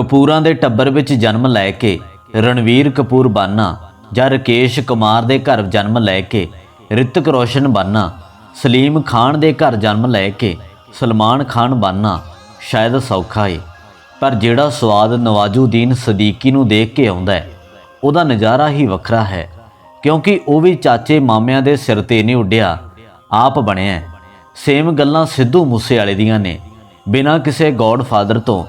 ਕਪੂਰਾਂ ਦੇ ਟੱਬਰ ਵਿੱਚ ਜਨਮ ਲੈ ਕੇ, ਰਣਵੀਰ ਕਪੂਰ ਬਾਨਾ ਜਾਂ ਰਕੇਸ਼ ਕੁਮਾਰ ਦੇ ਘਰ ਜਨਮ ਲੈ ਕੇ, ਰਿਤਿਕ ਰੋਸ਼ਨ ਬਾਨਾ, ਸਲੀਮ ਖਾਨ ਦੇ ਘਰ ਜਨਮ ਲੈ ਕੇ, ਸਲਮਾਨ ਖਾਨ ਬਾਨਾ ਸ਼ਾਇਦ ਸੌਖਾ ਏ। ਪਰ ਜਿਹੜਾ ਸਵਾਦ ਨਵਾਜੂਦੀਨ ਸਦੀਕੀ ਨੂੰ ਦੇਖ ਕੇ ਆਉਂਦਾ ਹੈ, ਉਹਦਾ ਨਜ਼ਾਰਾ ਹੀ ਵੱਖਰਾ ਹੈ, ਕਿਉਂਕਿ ਉਹ ਵੀ ਚਾਚੇ ਮਾਮਿਆਂ ਦੇ ਸਿਰ ਤੇ ਨਹੀਂ ਉੱਡਿਆ, ਆਪ ਬਣਿਆ ਸੇਮ ਗੱਲਾਂ ਸਿੱਧੂ ਮੂਸੇਵਾਲੇ ਦੀਆਂ ਨੇ, ਬਿਨਾਂ ਕਿਸੇ ਗੋਡਫਾਦਰ ਤੋਂ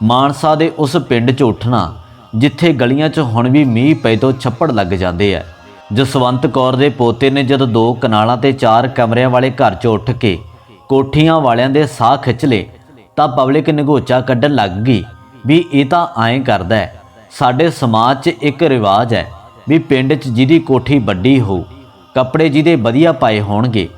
ਮਾਨਸਾ ਦੇ ਉਸ ਪਿੰਡ 'ਚ ਉੱਠਣਾ, ਜਿੱਥੇ ਗਲੀਆਂ 'ਚ ਹੁਣ ਵੀ ਮੀਂਹ ਪਏ ਤੋਂ ਛੱਪੜ ਲੱਗ ਜਾਂਦੇ ਆ। ਜਸਵੰਤ ਕੌਰ ਦੇ ਪੋਤੇ ਨੇ ਜਦੋਂ ਦੋ ਕਨਾਲਾਂ ਤੇ ਚਾਰ ਕਮਰਿਆਂ ਵਾਲੇ ਘਰ 'ਚ ਉੱਠ ਕੇ ਕੋਠੀਆਂ ਵਾਲਿਆਂ ਦੇ ਸਾਹ ਖਿੱਚ ਲਏ, ਤਾਂ ਪਬਲਿਕ ਨਿਗੋਚਾ ਕੱਢਣ ਲੱਗ ਗਈ ਵੀ ਇਹ ਤਾਂ ਐਂ ਕਰਦਾ ਹੈ, ਸਾਡੇ ਸਮਾਜ 'ਚ ਇੱਕ ਰਿਵਾਜ ਹੈ ਵੀ ਪਿੰਡ 'ਚ ਜਿਹਦੀ ਕੋਠੀ ਵੱਡੀ ਹੋ ਕੱਪੜੇ ਜਿਹਦੇ ਵਧੀਆ ਪਾਏ ਹੋਣਗੇ,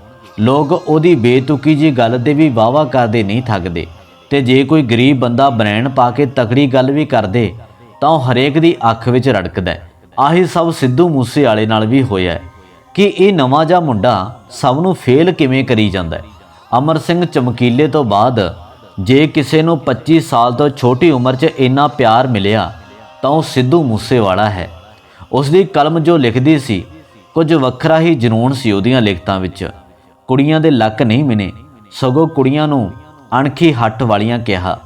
ਲੋਕ ਉਹਦੀ ਬੇਤੁਕੀ ਜੀ ਗੱਲ ਦੇ ਵੀ ਵਾਵਾ ਕਰਦੇ ਨਹੀਂ ਥੱਕਦੇ। ਤੇ ਜੇ ਕੋਈ ਗਰੀਬ ਬੰਦਾ ਬਨੈਣ ਪਾ ਕੇ ਤਕੜੀ ਗੱਲ ਵੀ ਕਰਦੇ, ਤਾਂ ਉਹ ਹਰੇਕ ਦੀ ਅੱਖ ਵਿੱਚ ਰੜਕਦਾ ਆਹੀ ਸਭ ਸਿੱਧੂ ਮੂਸੇ ਵਾਲੇ ਨਾਲ ਵੀ ਹੋਇਆ ਕਿ ਇਹ ਨਵਾਂ ਜਿਹਾ ਮੁੰਡਾ ਸਭ ਨੂੰ ਫੇਲ ਕਿਵੇਂ ਕਰੀ ਜਾਂਦਾ ਅਮਰ ਸਿੰਘ ਚਮਕੀਲੇ ਤੋਂ ਬਾਅਦ ਜੇ ਕਿਸੇ ਨੂੰ 25 ਸਾਲ ਤੋਂ ਛੋਟੀ ਉਮਰ 'ਚ ਇੰਨਾ ਪਿਆਰ ਮਿਲਿਆ, ਤਾਂ ਉਹ ਸਿੱਧੂ ਮੂਸੇਵਾਲਾ ਹੈ। ਉਸ ਦੀ ਕਲਮ ਜੋ ਲਿਖਦੀ ਸੀ, ਕੁਝ ਵੱਖਰਾ ਹੀ ਜਨੂਨ ਸੀ ਉਹਦੀਆਂ ਲਿਖਤਾਂ ਵਿੱਚ। ਕੁੜੀਆਂ ਦੇ ਲੱਕ ਨਹੀਂ ਮਿਨੇ, ਸਗੋਂ ਕੁੜੀਆਂ ਨੂੰ ਅਣਖੀ ਹੱਟ ਵਾਲੀਆਂ ਕਿਹਾ।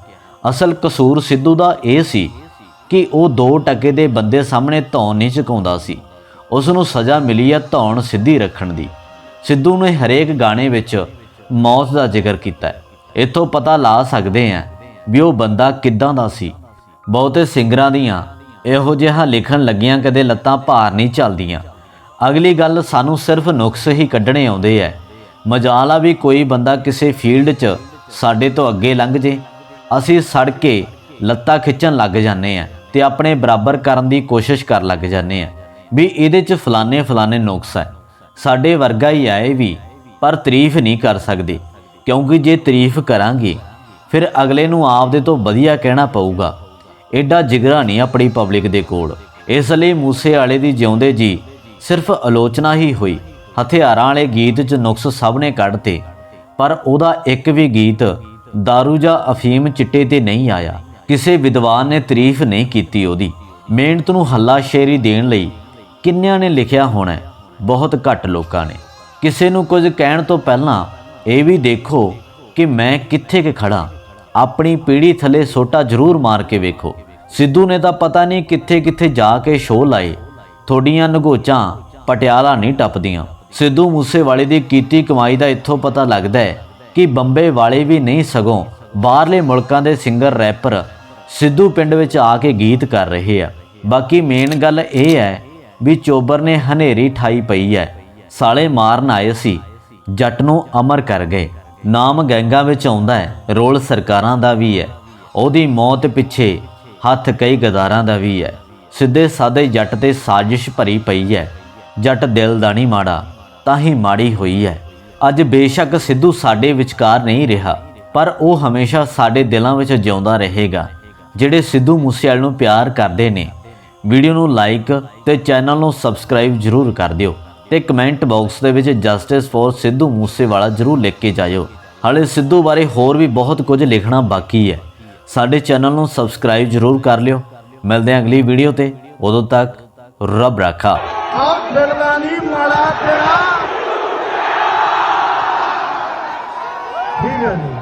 ਅਸਲ ਕਸੂਰ ਸਿੱਧੂ ਦਾ ਇਹ ਸੀ ਕਿ ਉਹ 2 ਟਕੇ ਦੇ ਬੰਦੇ ਸਾਹਮਣੇ ਧੌਣ ਨਹੀਂ ਝੁਕਾਉਂਦਾ ਸੀ। ਉਸ ਨੂੰ ਸਜ਼ਾ ਮਿਲੀ ਹੈ ਧੌਣ ਸਿੱਧੀ ਰੱਖਣ ਦੀ। ਸਿੱਧੂ ਨੇ ਹਰੇਕ ਗਾਣੇ ਵਿੱਚ ਮੌਤ ਦਾ ਜ਼ਿਕਰ ਕੀਤਾ ਇੱਥੋਂ ਪਤਾ ਲਾ ਸਕਦੇ ਆ ਵੀ ਉਹ ਬੰਦਾ ਕਿੱਦਾਂ ਦਾ ਸੀ। ਬਹੁਤੇ ਸਿੰਗਰਾਂ ਦੀਆਂ ਇਹੋ ਜਿਹਾ ਲਿਖਣ ਲੱਗੀਆਂ ਕਦੇ ਲੱਤਾਂ ਭਾਰ ਨਹੀਂ ਚੱਲਦੀਆਂ। ਅਗਲੀ ਗੱਲ ਸਾਨੂੰ ਸਿਰਫ ਨੁਕਸ ਹੀ ਕੱਢਣੇ ਆਉਂਦੇ ਐ ਮਜਾਲ ਆ ਵੀ ਕੋਈ ਬੰਦਾ ਕਿਸੇ ਫੀਲਡ 'ਚ ਸਾਡੇ ਤੋਂ ਅੱਗੇ ਲੰਘ ਜੇ। ਅਸੀਂ ਸੜ ਕੇ ਲੱਤਾਂ ਖਿੱਚਣ ਲੱਗ ਜਾਂਦੇ ਆ ਤੇ ਆਪਣੇ ਬਰਾਬਰ ਕਰਨ ਦੀ ਕੋਸ਼ਿਸ਼ ਕਰ ਲੱਗ ਜਾਂਦੇ ਆ ਵੀ ਇਹਦੇ 'ਚ ਫਲਾਣੇ ਫਲਾਣੇ ਨੁਕਸ ਹੈ। ਸਾਡੇ ਵਰਗਾ ਹੀ ਆਏ ਵੀ, ਪਰ ਤਾਰੀਫ ਨਹੀਂ ਕਰ ਸਕਦੇ। ਕਿਉਂਕਿ ਜੇ ਤਾਰੀਫ ਕਰਾਂਗੇ, ਫਿਰ ਅਗਲੇ ਨੂੰ ਆਪਦੇ ਤੋਂ ਵਧੀਆ ਕਹਿਣਾ ਪਊਗਾ। ਐਡਾ ਜਿਗਰਾ ਨਹੀਂ ਆਪਣੀ ਪਬਲਿਕ ਦੇ ਕੋਲ। ਇਸ ਲਈ ਮੂਸੇ ਵਾਲੇ ਦੀ ਜਿਉਂਦੇ ਜੀ ਸਿਰਫ ਆਲੋਚਨਾ ਹੀ ਹੋਈ। ਹਥਿਆਰਾਂ ਵਾਲੇ ਗੀਤ 'ਚ ਨੁਕਸ ਸਭ ਨੇ ਕੱਢਤੇ। ਪਰ ਉਹਦਾ ਇੱਕ ਵੀ ਗੀਤ दारू ਜਾਂ ਅਫੀਮ ਚਿੱਟੇ ਤੇ ਨਹੀਂ ਆਇਆ। ਕਿਸੇ ਵਿਦਵਾਨ ਨੇ ਤਾਰੀਫ ਨਹੀਂ ਕੀਤੀ ਉਹਦੀ। ਮਿਹਨਤ ਨੂੰ ਹੱਲਾਸ਼ੇਰੀ ਦੇਣ ਲਈ ਕਿੰਨਿਆਂ ਨੇ ਲਿਖਿਆ ਹੋਣਾ ਬਹੁਤ ਘੱਟ ਲੋਕਾਂ ਨੇ। ਕਿਸੇ ਨੂੰ ਕੁਝ ਕਹਿਣ ਤੋਂ ਪਹਿਲਾਂ ਇਹ ਵੀ ਦੇਖੋ ਕਿ ਮੈਂ ਕਿੱਥੇ ਕਿ ਖੜਾ ਆਪਣੀ ਪੀੜੀ ਥੱਲੇ ਸੋਟਾ ਜ਼ਰੂਰ ਮਾਰ ਕੇ ਵੇਖੋ। ਸਿੱਧੂ ਨੇ ਤਾਂ ਪਤਾ ਨਹੀਂ ਕਿੱਥੇ ਕਿੱਥੇ ਜਾ ਕੇ ਸ਼ੋਅ ਲਾਏ। ਥੋਡੀਆਂ ਨਗੋਚਾਂ ਪਟਿਆਲਾ ਨਹੀਂ ਟੱਪਦੀਆਂ। ਸਿੱਧੂ ਮੂਸੇਵਾਲੇ ਦੀ ਕੀਤੀ ਕਮਾਈ ਦਾ ਇੱਥੋਂ ਪਤਾ ਲੱਗਦਾ ਹੈ ਕਿ ਬੰਬੇ ਵਾਲੇ ਵੀ ਨਹੀਂ ਸਗੋਂ ਬਾਹਰਲੇ ਮੁਲਕਾਂ ਦੇ ਸਿੰਗਰ ਰੈਪਰ ਸਿੱਧੂ ਪਿੰਡ ਵਿੱਚ ਆ ਕੇ ਗੀਤ ਕਰ ਰਹੇ ਆ। ਬਾਕੀ ਮੇਨ ਗੱਲ ਇਹ ਹੈ ਵੀ ਚੋਬਰ ਨੇ ਹਨੇਰੀ ਠਾਈ ਪਈ ਹੈ। ਸਾਲੇ ਮਾਰਨ ਆਏ ਸੀ। ਜੱਟ ਨੂੰ ਅਮਰ ਕਰ ਗਏ। ਨਾਮ ਗੈਂਗਾਂ ਵਿੱਚ ਆਉਂਦਾ ਹੈ। ਰੋਲ ਸਰਕਾਰਾਂ ਦਾ ਵੀ ਹੈ। ਉਹਦੀ ਮੌਤ ਪਿੱਛੇ ਹੱਥ ਕਈ ਗਦਾਰਾਂ ਦਾ ਵੀ ਹੈ। ਸਿੱਧੇ ਸਾਦੇ ਜੱਟ ਤੇ ਸਾਜ਼ਿਸ਼ ਭਰੀ ਪਈ ਹੈ। ਜੱਟ ਦਿਲ ਦਾ ਨਹੀਂ ਮਾੜਾ। ਤਾਂ ਹੀ ਮਾੜੀ ਹੋਈ ਹੈ। ਅੱਜ ਬੇਸ਼ੱਕ ਸਿੱਧੂ ਸਾਡੇ ਵਿਚਕਾਰ ਨਹੀਂ ਰਿਹਾ, ਪਰ ਉਹ ਹਮੇਸ਼ਾ ਸਾਡੇ ਦਿਲਾਂ ਵਿੱਚ ਜਿਉਂਦਾ ਰਹੇਗਾ, ਜਿਹੜੇ ਸਿੱਧੂ ਮੂਸੇਵਾਲੇ ਨੂੰ ਪਿਆਰ ਕਰਦੇ ਨੇ। ਵੀਡੀਓ ਨੂੰ ਲਾਈਕ ਤੇ ਚੈਨਲ ਨੂੰ ਸਬਸਕ੍ਰਾਈਬ ਜ਼ਰੂਰ ਕਰ ਦਿਓ ਤੇ ਕਮੈਂਟ ਬਾਕਸ ਦੇ ਵਿੱਚ ਜਸਟਿਸ ਫॉर ਸਿੱਧੂ ਮੂਸੇਵਾਲਾ ਜ਼ਰੂਰ ਲਿਖ ਕੇ ਜਾਇਓ। ਹਾਲੇ ਸਿੱਧੂ ਬਾਰੇ ਹੋਰ ਵੀ ਬਹੁਤ ਕੁਝ ਲਿਖਣਾ ਬਾਕੀ ਹੈ। ਸਾਡੇ ਚੈਨਲ ਨੂੰ ਸਬਸਕ੍ਰਾਈਬ ਜ਼ਰੂਰ ਕਰ ਲਿਓ। ਮਿਲਦੇ ਹਾਂ ਅਗਲੀ ਵੀਡੀਓ ਤੇ। ਉਦੋਂ ਤੱਕ ਰੱਬ ਰਾਖਾ। ਆ ਮਿਲਦਾ ਨਹੀਂ ਮਾੜਾ ਤੇਰਾ ਠੀਕ ਹੈ ਜੀ